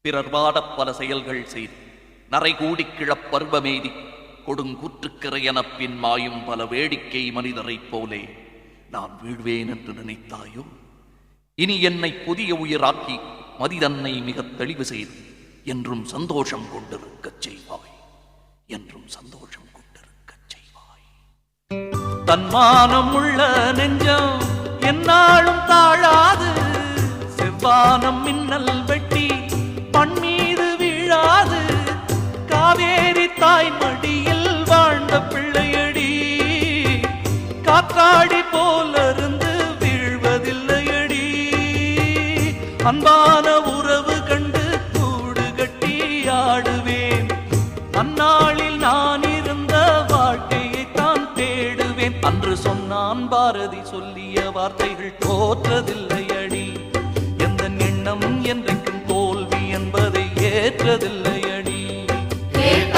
பிறர் வாடப் பல செயல்கள் செய்து நரைகூடி கூடிக் கிழப் பருவமேதி பின் மாயும் பல வேடிக்கை மனிதரைப் போலே நான் வீழ்வேன் என்று நினைத்தாயோ? இனி என்னை புதிய உயிராக்கி மதிதன்னை மிகத் தெளிவு செய்து என்றும் சந்தோஷம் கொண்டிருக்கச் செய்வாய் என்றும் சந்தோஷம் கொண்டிருக்கச் செய்வாய். தன்மானம் உள்ள நெஞ்சம் என்னாலும் தாழாது செவ்வானம் மின்னல் வெட்டி காற்றாடி போலிருந்து வீழ்வதில்லை அடி அன்பான உறவு கண்டு கூடு கட்டி ஆடுவேன். அந்நாளில் நான் இருந்த வாழ்க்கையை தான் தேடுவேன். அன்று சொன்னான் பாரதி சொல்லிய வார்த்தைகள் தோற்றதில்லை அடி எந்த எண்ணம் என்றைக்கும் தோல்வி என்பதை ஏற்றதில்லை.